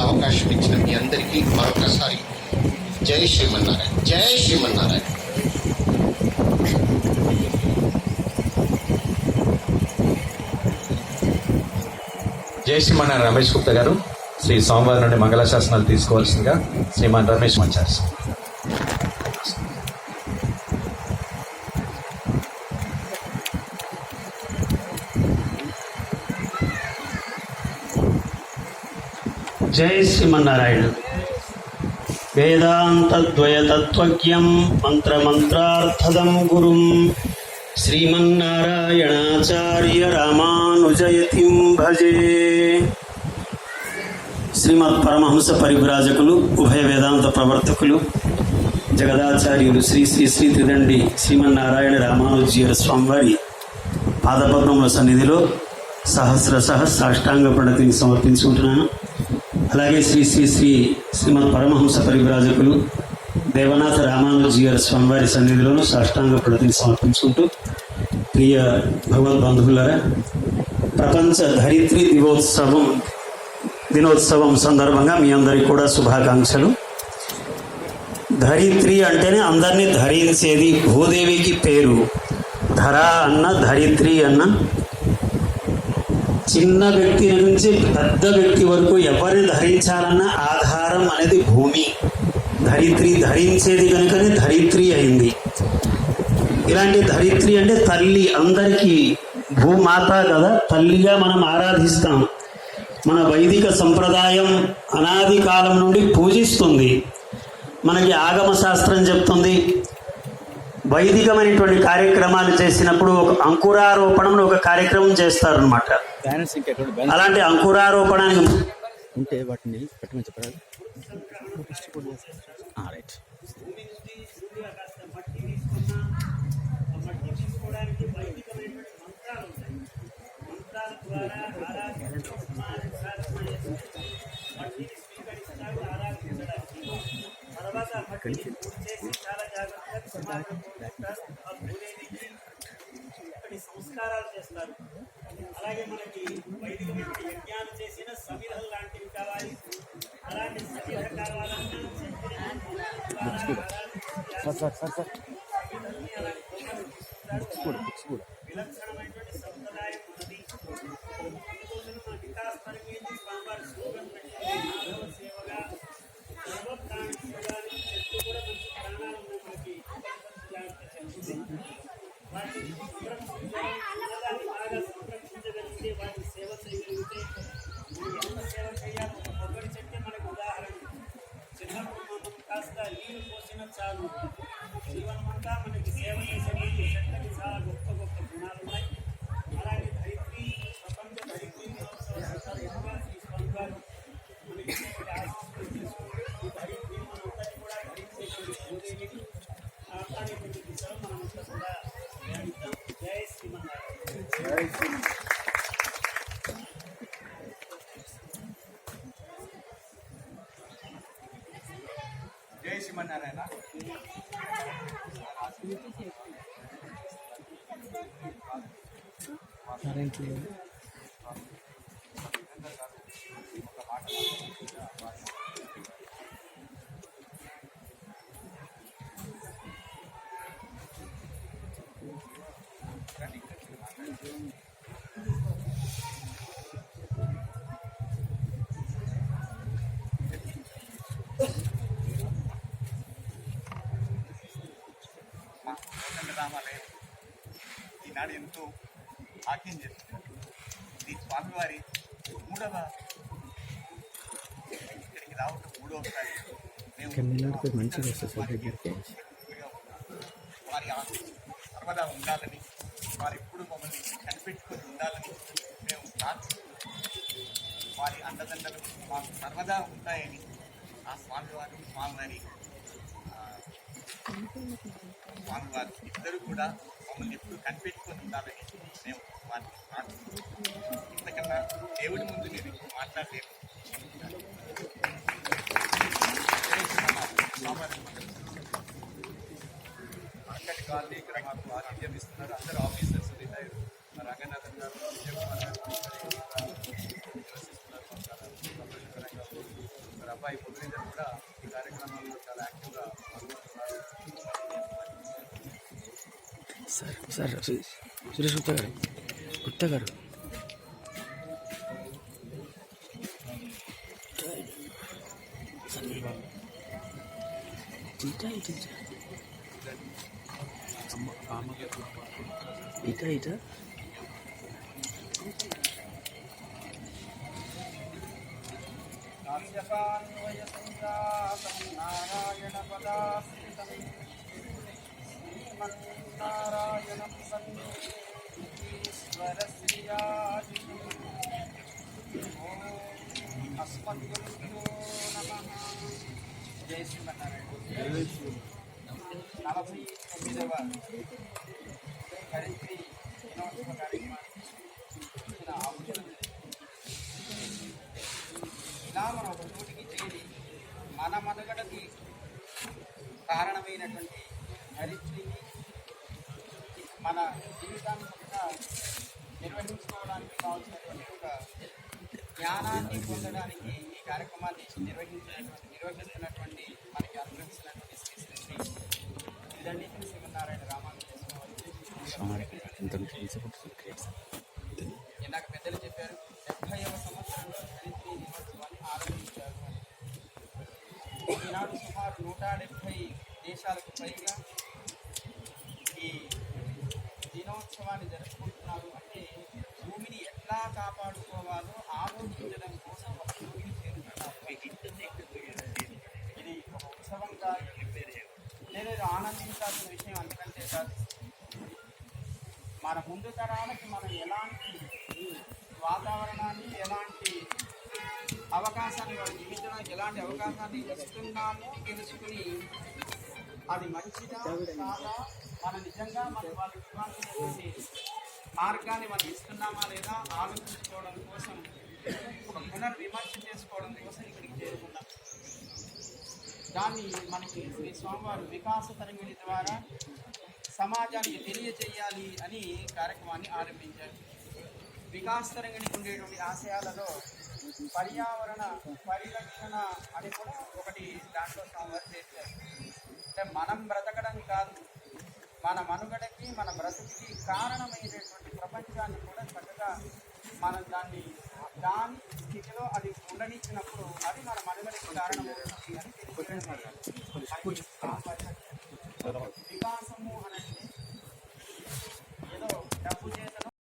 అవకాశం ఇచ్చిన మీ అందరికీ మరొకసారి జై శ్రీమన్నారాయణ. జై శ్రీమన్నారాయణ. జై శ్రీమన్నారాయణ రమేష్ గుప్తా గారు. శ్రీ సోమవారం నుండి మంగళ శాసనాలు తీసుకోవాల్సిందిగా శ్రీమాన్ రమేష్ మంచారు. జై శ్రీమన్నారాయణ. వేదాంతద్వయతత్వజ్ఞం మంత్రమంత్రార్థదం గురుం. శ్రీమన్నారాయణాచార్య రామానుజయతిం భజే. శ్రీమద్ పరమహంస పరిభ్రాజకులు ఉభయ వేదాంత ప్రవర్తకులు జగదాచార్యులు శ్రీ శ్రీ శ్రీ త్రిదండి శ్రీమన్నారాయణ రామానుజీయ స్వామివారి పాదపద్మముల సన్నిధిలో సహస్ర సహస్రాష్టాంగ ప్రణతిని సమర్పించుకుంటున్నాను. అలాగే శ్రీ శ్రీ శ్రీ శ్రీమద్ పరమహంస పరివ్రాజకులు దేవనాథ రామానుజీయ స్వామివారి సన్నిధిలోనూ సాష్టాంగ ప్రతిని సమర్పించుకుంటూ ప్రియ భగవద్బంధువులరా ప్రపంచ ధరిత్రి దివోత్సవం దినోత్సవం సందర్భంగా మీ అందరికీ కూడా శుభాకాంక్షలు. ధరిత్రి అంటేనే అందరినీ ధరించేది భూదేవికి పేరు. ధర అన్న ధరిత్రి అన్న చిన్న వ్యక్తి నుంచి పెద్ద వ్యక్తి వరకు ఎవరిని ధరించాలన్న ఆధారం అనేది భూమి. ధరిత్రి ధరించేది కనుకనే ధరిత్రి అయింది. ఇలాంటి ధరిత్రి అంటే తల్లి అందరికీ భూమాత కదా తల్లిగా మనం ఆరాధిస్తాం. మన వైదిక సంప్రదాయం అనాది కాలం నుండి పూజిస్తుంది. మనకి ఆగమ శాస్త్రం చెప్తుంది వైదికమైనటువంటి కార్యక్రమాలు చేసినప్పుడు ఒక అంకురారోపణం ఒక కార్యక్రమం చేస్తారనమాట అలాంటి అంకురారోపణానికి ఉంటే వాటిని పెట్టమని రైట్ సంస్కారాలు చేస్తారు అలాగే మనకి వైదికమైన యజ్ఞాలు చేసిన సమిధలు లాంటివి కావాలి అలాంటి సమీర కావాలన్నా sir sir sir sir books కూడా బుక్స్ కూడా విలక్షణమైనటువంటి సంప్రదాయం ఉన్నది ఈ రోజున మన వికాస్ పరిమితి స్వామివారి స్లోగన్ పెట్టి మాధవ సేవగా సర్వ ప్రాణి సేవగా చెట్టు కూడా మంచి ప్రాణాలు ఉన్నాయి మనకి జాగ్రత్త చెప్తుంది వాటిని ఉన్నదాన్ని బాగా సంరక్షించగలిగితే వాటి సేవ చేయగలిగితే మనం ఎంత సేవ చేయాలి ఒక కొబ్బరి చెట్టే మనకు ఉదాహరణ చిన్నప్పుడు మనం కాస్త నీళ్ళు పోసిన చాలు జీవనమంతా మనకి సేవ చేసేటువంటి చెట్లకి చాలా గొప్ప గొప్ప గుణాలు ఉన్నాయి అలాగే ధరిత్రి ప్రపంచ ధరిత్రి దినోత్సవ సందర్భంగా ఈ స్వామివారు మనకి ఇచ్చినటువంటి ఆశీస్సులు తీసుకుంటూ ఈ ధరిత్రి మనందరినీ కూడా ధరించేటువంటి భూదేవిని కాపాడేటువంటి దిశలో మనమంతా కూడా ప్రయాణిద్దాం జయ శ్రీమన్నారాయణ జై శ్రీమన్నారాయణ రామాలయం. ఈనాడు ఎంతో భాగ్యం చేస్తున్నారు ఇది స్వామివారి మూడవ ఇక్కడికి రావటం మూడవసారి మేము మంచిగా వారి ఆశీస్సు సర్వదా ఉండాలని వారు ఎప్పుడు మమ్మల్ని కనిపెట్టుకొని ఉండాలని మేము ప్రార్థిస్తున్నాం. వారి అండదండలు మాకు సర్వదా ఉంటాయని ఆ స్వామివారు స్వామివారి స్వామివారు ఇద్దరు కూడా మమ్మల్ని ఎప్పుడు కనిపెట్టుకొని ఉండాలని మేము వారిని ప్రార్థిస్తున్నాం ఇంతకన్నా దేవుడి ముందు నేను మాట్లాడలేను అక్కడి వాళ్ళు ఇక్కడ మాకు ఆతిథ్యం ఇస్తున్నారు అందరు ఆఫీసర్స్ రిటైర్ రంగనాథన్ గారు విజయ్ కుమార్ గారు అబ్బాయి పొద్దున కూడా ఈ కార్యక్రమంలో చాలా యాక్టివ్గా సార్ సార్ సురేష్ గుప్తా గారు గుప్తా గారు. ఇటా ఇటా ఇటా నారాయణ పదాశ్రితం శ్రీమన్నారాయణం సన్నీశ్వరశ్రియాజితం ఓం అస్మద్గురుభ్యో నమః జై శ్రీమన్నారాయణ నలభై తొమ్మిదవ హరిత్రి దినోత్సవ కార్యక్రమానికి ఇచ్చిన ఆహుతులను ఇలా మనం ఒక చోటికి చేరి మన మనుగడకి కారణమైనటువంటి హరిత్రిని మన జీవితాన్ని నిర్వహించుకోవడానికి కావాల్సినటువంటి ఒక జ్ఞానాన్ని పొందడానికి ఈ కార్యక్రమాన్ని నిర్వహించినటువంటి నిర్వహిస్తున్నటువంటి మనకి అనుగ్రహిస్తున్నటువంటి శ్రీ శ్రీ శ్రీ ఇదండి శ్రీమన్నారాయణ రామానుజస్వామి సార్ ఇందాక పెద్దలు చెప్పారు డెబ్భైవ సంవత్సరంలో హరిత్రి దినోత్సవాన్ని ఆరంభించారు. ఈనాడు సుమారు నూట డెబ్భై దేశాలకు పైగా ఈ దినోత్సవాన్ని జరుపుకుంటున్నారు. అంటే భూమిని ఎట్లా కాపాడుకోవాలో ఆలోచించడం కోసం ఒక యోగిని ఇది ఒక ఉత్సవం కాదు. లేదా ఆనందించాల్సిన విషయం అందుకంటే కాదు మన ముందు తరాలకి మనం ఎలాంటి వాతావరణాన్ని ఎలాంటి అవకాశాన్ని వాళ్ళు జీవించడానికి ఎలాంటి అవకాశాన్ని ఇస్తున్నామో తెలుసుకుని అది మంచిదా కాదా మన నిజంగా మనం వాళ్ళకి ఇవ్వాల్సినటువంటి మార్గాన్ని మనం ఇస్తున్నామా లేదా ఆలోచించుకోవడం కోసం ఒక పునర్విమర్శ చేసుకోవడం కోసం ఇక్కడికి చేరుకున్నాం. దాన్ని మనకి శ్రీ స్వామివారు వికాస తరంగిణి ద్వారా సమాజానికి తెలియజేయాలి అని కార్యక్రమాన్ని ఆరంభించారు. వికాస తరంగిణికి ఉండేటువంటి ఆశయాలలో పర్యావరణ పరిరక్షణ అని కూడా ఒకటి దాంట్లో స్వామివారు చేశారు అంటే మనం బ్రతకడం కాదు మన మనుగడకి మన బ్రతుకుకి కారణమైనటువంటి ప్రపంచాన్ని కూడా చక్కగా మనం దాన్ని దాని స్థితిలో అది ఉండనిచ్చినప్పుడు అది మన మనుగడకి కారణమవుతుంది అని. వికాసము అనంటే ఏదో డబ్బు చేస్తే